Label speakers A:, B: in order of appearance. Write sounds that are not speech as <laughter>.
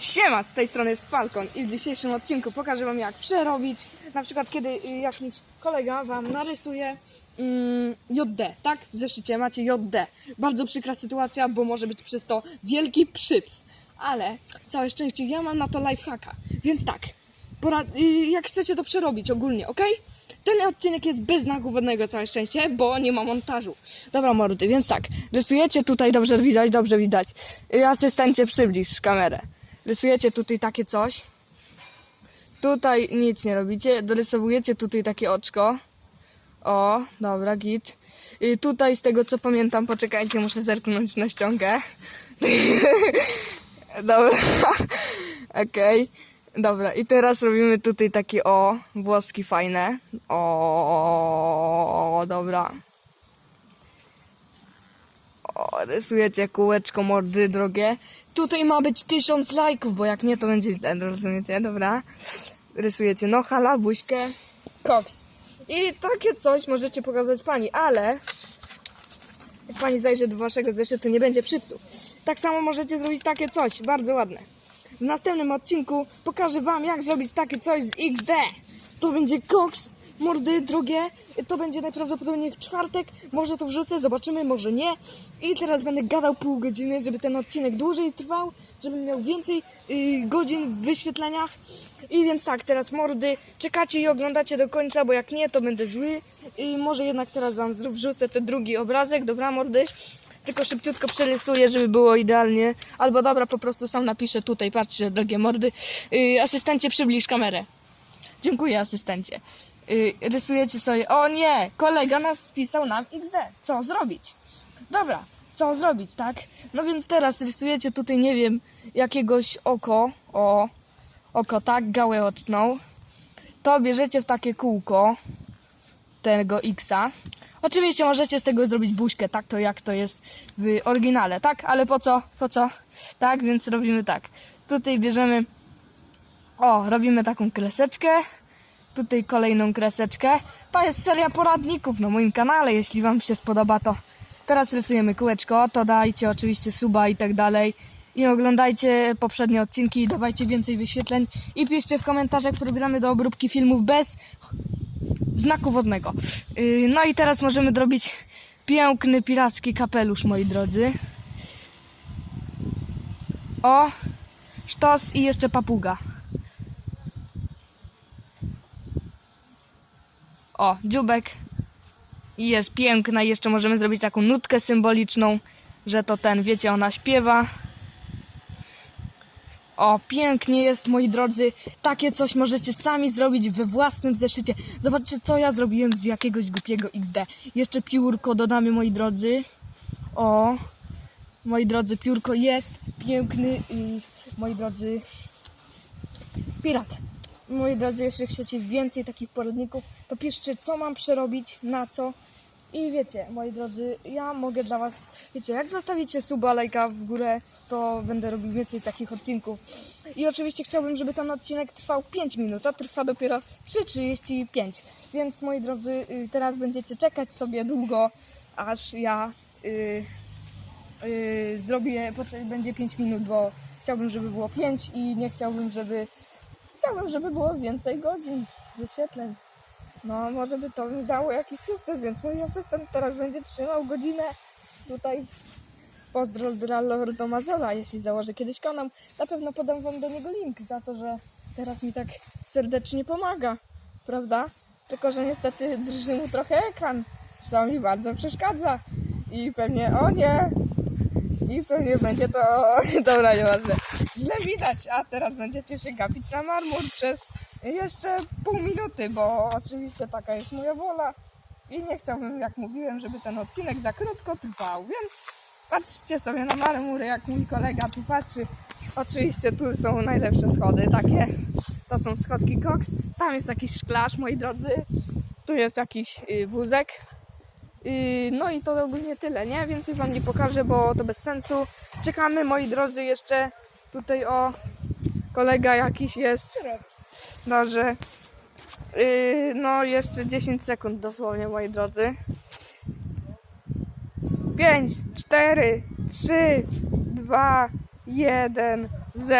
A: Siema, z tej strony Falcon i w dzisiejszym odcinku pokażę Wam jak przerobić, na przykład kiedy y, jakiś kolega Wam narysuje mm, JD, tak? W zeszycie macie JD. Bardzo przykra sytuacja, bo może być przez to wielki przyps. Ale całe szczęście ja mam na to lifehacka, więc tak, y, jak chcecie to przerobić ogólnie, ok? Ten odcinek jest bez znaku wodnego, całe szczęście, bo nie ma montażu. Dobra, mordy, więc tak, rysujecie tutaj, dobrze widać, dobrze widać. Y, Asystencie, przybliż kamerę. Rysujecie tutaj takie coś. Tutaj nic nie robicie, dorysowujecie tutaj takie oczko. O, dobra, git. Y, tutaj z tego co pamiętam, poczekajcie, muszę zerknąć na ściągę. <laughs> Dobra, <laughs> okej. Dobra, i teraz robimy tutaj takie o, włoski fajne. O, dobra. Rysujecie kółeczko mordy drogie. Tutaj ma być tysiąc lajków, bo jak nie, to będzie źle, rozumiecie? Dobra. Rysujecie nohala, buźkę, koks. I takie coś możecie pokazać pani, ale jak pani zajrzy do waszego zeszytu, nie będzie przypsu. Tak samo możecie zrobić takie coś, bardzo ładne. W następnym odcinku pokażę wam, jak zrobić takie coś z XD. To będzie koks, mordy drogie. To będzie najprawdopodobniej w czwartek. Może to wrzucę, zobaczymy, może nie. I teraz będę gadał pół godziny, żeby ten odcinek dłużej trwał, żebym miał więcej y, godzin w wyświetleniach. I więc tak, teraz mordy, czekacie i oglądacie do końca, bo jak nie, to będę zły. I może jednak teraz wam wrzucę ten drugi obrazek, dobra mordy? Tylko szybciutko przerysuję, żeby było idealnie. Albo dobra, po prostu sam napiszę tutaj, patrzcie, drogie mordy. Yy, asystencie, przybliż kamerę. Dziękuję, asystencie. Yy, rysujecie sobie. O nie! Kolega nas spisał nam XD. Co zrobić? Dobra, co zrobić, tak? No więc teraz rysujecie tutaj, nie wiem, jakiegoś oko. O, oko, tak, gałę odtnął. To bierzecie w takie kółko tego Xa. Oczywiście możecie z tego zrobić buźkę, tak to jak to jest w oryginale, tak? Ale po co? Po co? Tak, więc robimy tak. Tutaj bierzemy o, robimy taką kreseczkę. Tutaj kolejną kreseczkę. To jest seria poradników na moim kanale. Jeśli Wam się spodoba, to teraz rysujemy kółeczko. To dajcie oczywiście suba i tak dalej. I oglądajcie poprzednie odcinki, dawajcie więcej wyświetleń i piszcie w komentarzach programy do obróbki filmów bez znaku wodnego. Yy, No i teraz możemy zrobić piękny piracki kapelusz, moi drodzy. O, sztos i jeszcze papuga. O, dziubek. I jest piękna. I jeszcze możemy zrobić taką nutkę symboliczną, że to ten, wiecie, ona śpiewa. O, pięknie jest, moi drodzy. Takie coś możecie sami zrobić we własnym zeszycie. Zobaczcie, co ja zrobiłem z jakiegoś głupiego XD. Jeszcze piórko dodamy, moi drodzy. O, moi drodzy, piórko jest piękny i moi drodzy, pirat. Moi drodzy, jeśli chcecie więcej takich poradników, to piszcie, co mam przerobić, na co. I wiecie, moi drodzy, ja mogę dla Was, wiecie, jak zostawicie suba, lajka w górę, to będę robił więcej takich odcinków. I oczywiście chciałbym, żeby ten odcinek trwał 5 minut, a trwa dopiero 3,35. Więc moi drodzy, y, teraz będziecie czekać sobie długo, aż ja y, y, zrobię, będzie 5 minut, bo chciałbym, żeby było 5 i nie chciałbym, żeby chciałbym, żeby było więcej godzin wyświetleń. No, może by to mi dało jakiś sukces, więc mój asystent teraz będzie trzymał godzinę tutaj. Pozdro dla Lordo Mazola, jeśli założę kiedyś kanał. Na pewno podam wam do niego link za to, że teraz mi tak serdecznie pomaga, prawda? Tylko, że niestety drży mu trochę ekran, co mi bardzo przeszkadza. I pewnie, o nie, i pewnie będzie to, <laughs> dobra, nieważne. Źle widać, a teraz będziecie się gapić na marmur przez jeszcze pół minuty, bo oczywiście taka jest moja wola. I nie chciałbym, jak mówiłem, żeby ten odcinek za krótko trwał, więc patrzcie sobie na marmury, jak mój kolega tu patrzy. Oczywiście tu są najlepsze schody, takie. To są schodki Cox. Tam jest jakiś szklarz, moi drodzy. Tu jest jakiś y, wózek. Yy, No i to ogólnie tyle, nie? Więcej wam nie pokażę, bo to bez sensu. Czekamy, moi drodzy, jeszcze tutaj o kolega jakiś jest. Dobrze. Yy, No, jeszcze 10 sekund dosłownie, moi drodzy. 5, 4, 3, 2, 1, 0.